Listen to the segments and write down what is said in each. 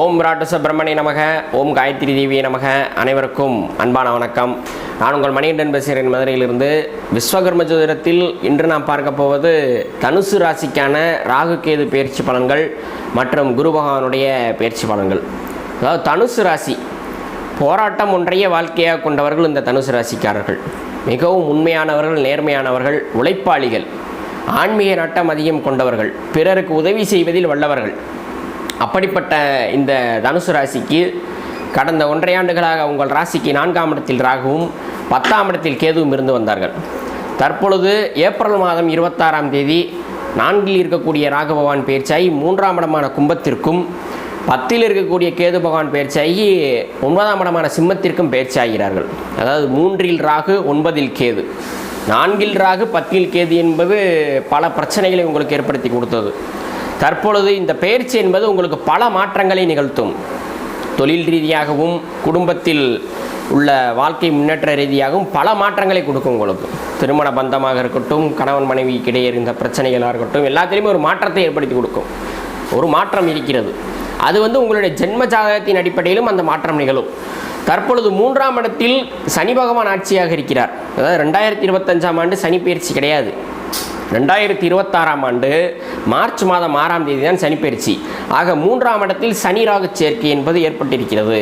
ஓம் rot Subramaniya நமக ஓம் காயத்ரி தேவி நமக அனைவருக்கும் அன்பான வணக்கம். நான் உங்கள் மணிகண்டன் பேசுகிறேன். மதுரையிலிருந்து விஸ்வகர்ம ஜோதிடத்தில் இன்று நாம் பார்க்க போவது தனுசு ராசிக்கான ராகு கேது பயிற்சி பலன்கள் மற்றும் குரு பகவானுடைய பயிற்சி பலன்கள். அதாவது தனுசு ராசி போராட்டம் ஒன்றைய வாழ்க்கையாக கொண்டவர்கள் இந்த தனுசு ராசிக்காரர்கள். மிகவும் உண்மையானவர்கள் நேர்மையானவர்கள் உழைப்பாளிகள் ஆன்மீக நட்டம் அதிகம் கொண்டவர்கள் பிறருக்கு உதவி செய்வதில் வல்லவர்கள். அப்படிப்பட்ட இந்த தனுசு ராசிக்கு கடந்த ஒன்றையாண்டுகளாக உங்கள் ராசிக்கு நான்காம் இடத்தில் ராகுவும் பத்தாம் இடத்தில் கேதுவும் இருந்து வந்தார்கள். தற்பொழுது ஏப்ரல் மாதம் இருபத்தாறாம் தேதி நான்கில் இருக்கக்கூடிய ராகு பகவான் மூன்றாம் இடமான கும்பத்திற்கும் பத்தில் இருக்கக்கூடிய கேது பகவான் பயிற்சியாகி ஒன்பதாம் இடமான சிம்மத்திற்கும் பயிற்சி அதாவது மூன்றில் ராகு ஒன்பதில் கேது. நான்கில் ராகு பத்தில் கேது என்பது பல பிரச்சனைகளை உங்களுக்கு ஏற்படுத்தி கொடுத்தது. தற்பொழுது இந்த பயிற்சி என்பது உங்களுக்கு பல மாற்றங்களை நிகழ்த்தும். தொழில் ரீதியாகவும் குடும்பத்தில் உள்ள வாழ்க்கை முன்னேற்ற ரீதியாகவும் பல மாற்றங்களை கொடுக்கும் உங்களுக்கு திருமண பந்தமாக இருக்கட்டும் கணவன் மனைவிக்கிடையே இருந்த பிரச்சனைகளாக இருக்கட்டும் எல்லாத்திலையுமே ஒரு மாற்றத்தை ஏற்படுத்தி கொடுக்கும். ஒரு மாற்றம் இருக்கிறது. அது வந்து உங்களுடைய ஜென்ம ஜாதகத்தின் அடிப்படையிலும் அந்த மாற்றம் நிகழும். தற்பொழுது மூன்றாம் இடத்தில் சனி பகவான் ஆட்சியாக இருக்கிறார். அதாவது ரெண்டாயிரத்தி இருபத்தஞ்சாம் ஆண்டு சனி பயிற்சி கிடையாது. ரெண்டாயிரத்தி இருபத்தாறாம் ஆண்டு மார்ச் மாதம் ஆறாம் தேதி தான் சனிப்பயிற்சி ஆக மூன்றாம் இடத்தில் சனி ராகு சேர்க்கை என்பது ஏற்பட்டிருக்கிறது.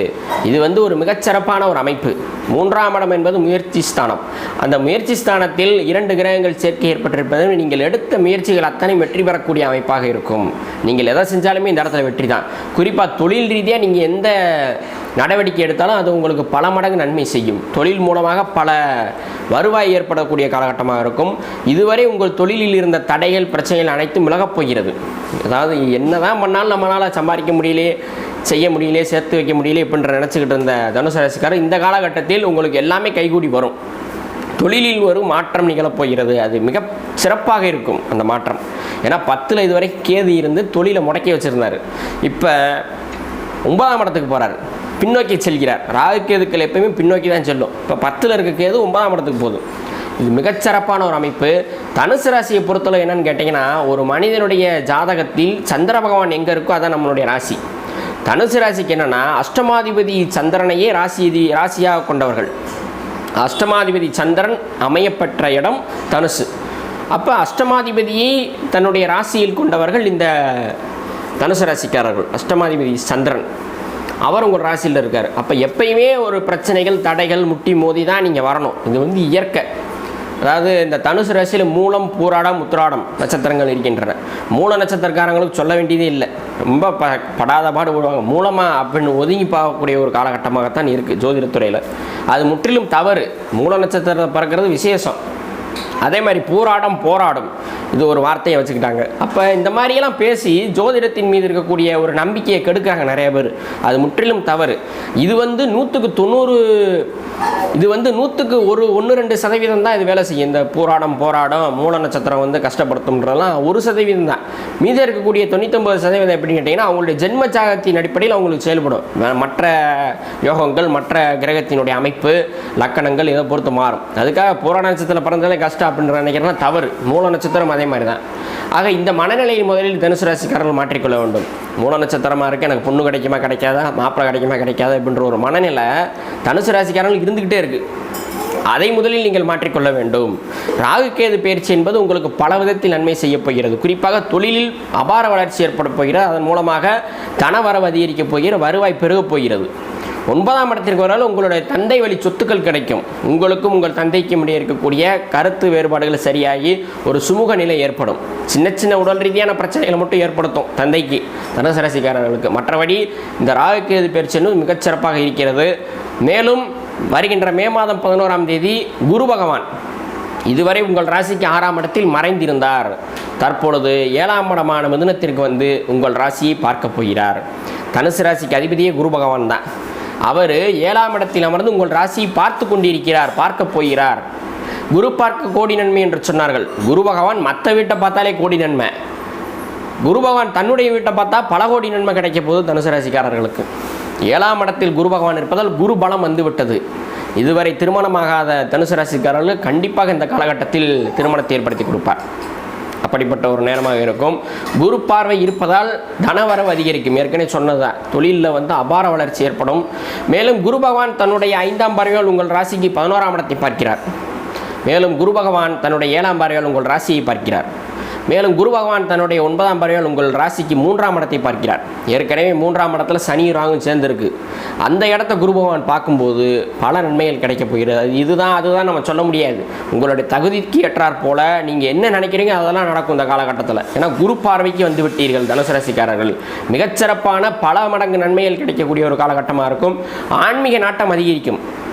இது வந்து ஒரு மிகச்சிறப்பான ஒரு அமைப்பு. மூன்றாம் இடம் என்பது முயற்சி ஸ்தானம். அந்த முயற்சி ஸ்தானத்தில் இரண்டு கிரகங்கள் சேர்க்கை ஏற்பட்டிருப்பது நீங்கள் எடுத்த முயற்சிகள் அத்தனை வெற்றி பெறக்கூடிய அமைப்பாக இருக்கும். நீங்கள் எதை செஞ்சாலுமே இந்த இடத்துல வெற்றி தான் குறிப்பாக தொழில் ரீதியாக நீங்கள் எந்த நடவடிக்கை எடுத்தாலும் அது உங்களுக்கு பல மடங்கு நன்மை செய்யும். தொழில் மூலமாக பல வருவாய் ஏற்படக்கூடிய காலகட்டமாக இருக்கும். இதுவரை உங்கள் தொழிலில் இருந்த தடைகள் பிரச்சனைகள் அனைத்தும் விலகப் போகிறது. அதாவது என்னதான் பண்ணாலும் நம்மளால் சம்பாதிக்க முடியலையே செய்ய முடியலையே சேர்த்து வைக்க முடியலையே இப்படின்ற நினச்சிக்கிட்டு இருந்த தனுசு ராசிக்காரர் இந்த காலகட்டத்தில் உங்களுக்கு எல்லாமே கைகூடி வரும். தொழிலில் ஒரு மாற்றம் நிகழப் போகிறது. அது மிக சிறப்பாக இருக்கும் அந்த மாற்றம். ஏன்னா பத்தில் இதுவரை கேது இருந்து தொழிலை முடக்கி வச்சுருந்தார். இப்போ ஒன்பதாம் இடத்துக்கு போகிறார் பின்னோக்கி செல்கிறார். ராகு கேதுக்கள் எப்பயுமே பின்னோக்கி தான் செல்லும். இப்போ பத்தில் இருக்க கேது ஒன்பதாம் இடத்துக்கு போகுது. இது மிகச்சிறப்பான ஒரு அமைப்பு. தனுசு ராசியை பொறுத்தளவு என்னன்னு கேட்டிங்கன்னா ஒரு மனிதனுடைய ஜாதகத்தில் சந்திர பகவான் எங்கே இருக்கோ அதான் நம்மளுடைய ராசி. தனுசு ராசிக்கு என்னென்னா அஷ்டமாதிபதி சந்திரனையே ராசி ராசியாக கொண்டவர்கள். அஷ்டமாதிபதி சந்திரன் அமையப்பெற்ற இடம் தனுசு. அப்போ அஷ்டமாதிபதியை தன்னுடைய ராசியில் கொண்டவர்கள் இந்த தனுசு ராசிக்காரர்கள். அஷ்டமாதிபதி சந்திரன். அவர் உங்கள் ராசியில் இருக்கார். அப்போ எப்பயுமே ஒரு பிரச்சனைகள் தடைகள் முட்டி மோதி தான் நீங்கள் வரணும். இது வந்து இயற்கை. அதாவது இந்த தனுசு ராசியில் மூலம் பூராடம் உத்திராடம் நட்சத்திரங்கள் இருக்கின்றன. மூல நட்சத்திரக்காரங்களுக்கு சொல்ல வேண்டியதே இல்லை. ரொம்ப ப படாத பாடு போடுவாங்க மூலமாக அப்படின்னு ஒதுங்கி பார்க்கக்கூடிய ஒரு காலகட்டமாகத்தான் இருக்குது ஜோதிடத்துறையில். அது முற்றிலும் தவறு. மூல நட்சத்திரத்தை பறக்கிறது விசேஷம். அதே மாதிரி போராடம் போராடும். இது ஒரு வார்த்தையை வச்சுக்கிட்டாங்க. அப்போ இந்த மாதிரியெல்லாம் பேசி ஜோதிடத்தின் மீது இருக்கக்கூடிய ஒரு நம்பிக்கையை கெடுக்கிறாங்க நிறைய பேர். அது முற்றிலும் தவறு. இது வந்து நூற்றுக்கு தொண்ணூறு இது வந்து நூற்றுக்கு ஒரு ஒன்று ரெண்டு சதவீதம் தான் இது வேலை செய்யும். இந்த போராடம் போராடம் மூல நட்சத்திரம் வந்து கஷ்டப்படுத்தும்ன்றதெல்லாம் ஒரு சதவீதம் தான். மீதி இருக்கக்கூடிய தொண்ணூத்தொம்பது சதவீதம் எப்படின்னு கேட்டிங்கன்னா அவங்களுடைய ஜென்ம ஜாகத்தின் அடிப்படையில் அவங்களுக்கு செயல்படும். மற்ற யோகங்கள் மற்ற கிரகத்தினுடைய அமைப்பு லக்கணங்கள் இதை பொறுத்து மாறும். அதுக்காக போராட நட்சத்திரம் பிறந்தாலே கஷ்டம். அப்படின்ற நினைக்கிறேன்னா தவறு. மூல நட்சத்திரம் அதே மாதிரி தான் ஆக இந்த மனநிலையை முதலில் தனுசு ராசிக்காரர்கள் மாற்றிக்கொள்ள வேண்டும். மூல நட்சத்திரமாக இருக்கு எனக்கு பொண்ணு கிடைக்குமா கிடைக்காதா மாப்பிள்ளை கிடைக்குமா கிடைக்காதா அப்படின்ற ஒரு மனநிலை தனுசு ராசிக்காரர்கள் இருந்துக்கிட்டே இருக்குது அதை முதலில் நீங்கள் மாற்றிக்கொள்ள வேண்டும். ராகுகேது பயிற்சி என்பது உங்களுக்கு பல விதத்தில் நன்மை செய்யப் போகிறது. குறிப்பாக தொழிலில் அபார வளர்ச்சி ஏற்பட போகிறது. அதன் மூலமாக தனவரவு அதிகரிக்கப் போகிற வருவாய் பெருகப் போகிறது. ஒன்பதாம் இடத்திற்கு வராலும் உங்களுடைய தந்தை வழி சொத்துக்கள் கிடைக்கும். உங்களுக்கும் உங்கள் தந்தைக்கும் இடையே இருக்கக்கூடிய கருத்து வேறுபாடுகள் சரியாகி ஒரு சுமூக நிலை ஏற்படும். சின்ன சின்ன உடல் ரீதியான பிரச்சனைகளை மட்டும் ஏற்படுத்தும் தந்தைக்கு தனுசு ராசிக்காரர்களுக்கு மற்றபடி இந்த ராகு கேது மிகச்சிறப்பாக இருக்கிறது. மேலும் வருகின்ற மே மாதம் பதினோராம் தேதி குரு பகவான் இதுவரை உங்கள் ராசிக்கு ஆறாம் இடத்தில் மறைந்திருந்தார். தற்பொழுது ஏழாம் இடமான மிதுனத்திற்கு வந்து உங்கள் ராசியை பார்க்க போகிறார். தனுசு ராசிக்கு அதிபதியே குரு பகவான் தான். அவர் ஏழாம் இடத்தில் அமர்ந்து உங்கள் ராசியை பார்த்து கொண்டிருக்கிறார் பார்க்க போகிறார். குரு பார்க்க கோடி நன்மை என்று சொன்னார்கள். குரு பகவான் மற்ற வீட்டை பார்த்தாலே கோடி நன்மை. குரு பகவான் தன்னுடைய வீட்டை பார்த்தா பல கோடி நன்மை கிடைக்க போது தனுசு ராசிக்காரர்களுக்கு. ஏழாம் இடத்தில் குரு பகவான் இருப்பதால் குரு பலம் வந்துவிட்டது. இதுவரை திருமணமாகாத தனுசு ராசிக்காரர்கள் கண்டிப்பாக இந்த காலகட்டத்தில் திருமணத்தை ஏற்படுத்தி கொடுப்பார். அப்படிப்பட்ட ஒரு நேரமாக இருக்கும். குரு பார்வை இருப்பதால் தனவரவு அதிகரிக்கும். ஏற்கனவே சொன்னதான் தொழிலில் வந்து அபார வளர்ச்சி ஏற்படும். மேலும் குரு பகவான் தன்னுடைய ஐந்தாம் பார்வையால் உங்கள் ராசிக்கு பதினோராம் இடத்தை பார்க்கிறார். மேலும் குரு பகவான் தன்னுடைய ஏழாம் பார்வையால் உங்கள் ராசியை பார்க்கிறார். மேலும் குரு பகவான் தன்னுடைய ஒன்பதாம் பார்வையால் உங்கள் ராசிக்கு மூன்றாம் இடத்தை பார்க்கிறார். ஏற்கனவே மூன்றாம் இடத்துல சனி ராகும் சேர்ந்திருக்கு. அந்த இடத்த குரு பகவான் பார்க்கும்போது பல நன்மைகள் கிடைக்கப் போகிறது. அது இதுதான் அதுதான் நம்ம சொல்ல முடியாது. உங்களுடைய தகுதிக்கு ஏற்றாற் போல நீங்கள் என்ன நினைக்கிறீங்க அதெல்லாம் நடக்கும் இந்த காலகட்டத்தில். ஏன்னா குரு பார்வைக்கு வந்து விட்டீர்கள் தனுசு ராசிக்காரர்கள். மிகச்சிறப்பான பல மடங்கு நன்மைகள் கிடைக்கக்கூடிய ஒரு காலகட்டமாக இருக்கும். ஆன்மீக நாட்டம் அதிகரிக்கும்.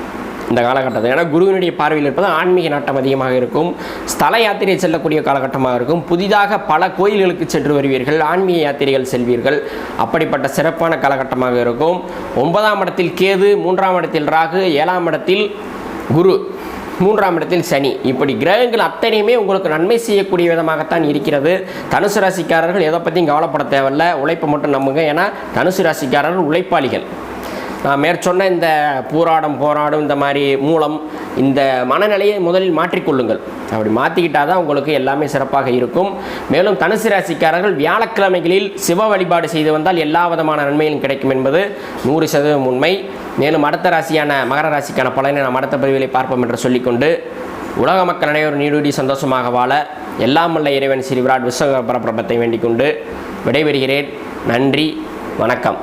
இந்த காலகட்டத்தில் ஏன்னா குருவினுடைய பார்வையில் இருப்பது ஆன்மீக நாட்டம் அதிகமாக இருக்கும். ஸ்தல யாத்திரை செல்லக்கூடிய காலகட்டமாக இருக்கும். புதிதாக பல கோயில்களுக்கு சென்று வருவீர்கள். ஆன்மீக யாத்திரைகள் செல்வீர்கள். அப்படிப்பட்ட சிறப்பான காலகட்டமாக இருக்கும். ஒன்பதாம் இடத்தில் கேது மூன்றாம் இடத்தில் ராகு ஏழாம் இடத்தில் குரு மூன்றாம் இடத்தில் சனி. இப்படி கிரகங்கள் அத்தனையுமே உங்களுக்கு நன்மை செய்யக்கூடிய விதமாகத்தான் இருக்கிறது. தனுசு ராசிக்காரர்கள் எதை பற்றியும் கவலைப்பட தேவையில்ல. உழைப்பை மட்டும் நம்புங்க. ஏன்னா தனுசு ராசிக்காரர்கள் உழைப்பாளிகள். மேற்சொன்ன இந்த பூராடம் போராடும் இந்த மாதிரி மூலம் இந்த மனநிலையை முதலில் மாற்றிக்கொள்ளுங்கள். அப்படி மாற்றிக்கிட்டால் தான் உங்களுக்கு எல்லாமே சிறப்பாக இருக்கும். மேலும் தனுசு ராசிக்காரர்கள் வியாழக்கிழமைகளில் சிவ வழிபாடு செய்து வந்தால் எல்லா விதமான நன்மையும் கிடைக்கும் என்பது நூறு சதவீதம் உண்மை. மேலும் அடுத்த ராசியான மகர ராசிக்கான பலனை நாம் அடுத்த பதிவிலை பார்ப்போம் என்று சொல்லிக்கொண்டு உலக மக்கள் அனைவரும் நீடூடி சந்தோஷமாக வாழ எல்லாம் வல்ல இறைவன் ஸ்ரீ விராட் விஸ்வ பரபிரபத்தை வேண்டிக் கொண்டு விடைபெறுகிறேன். நன்றி வணக்கம்.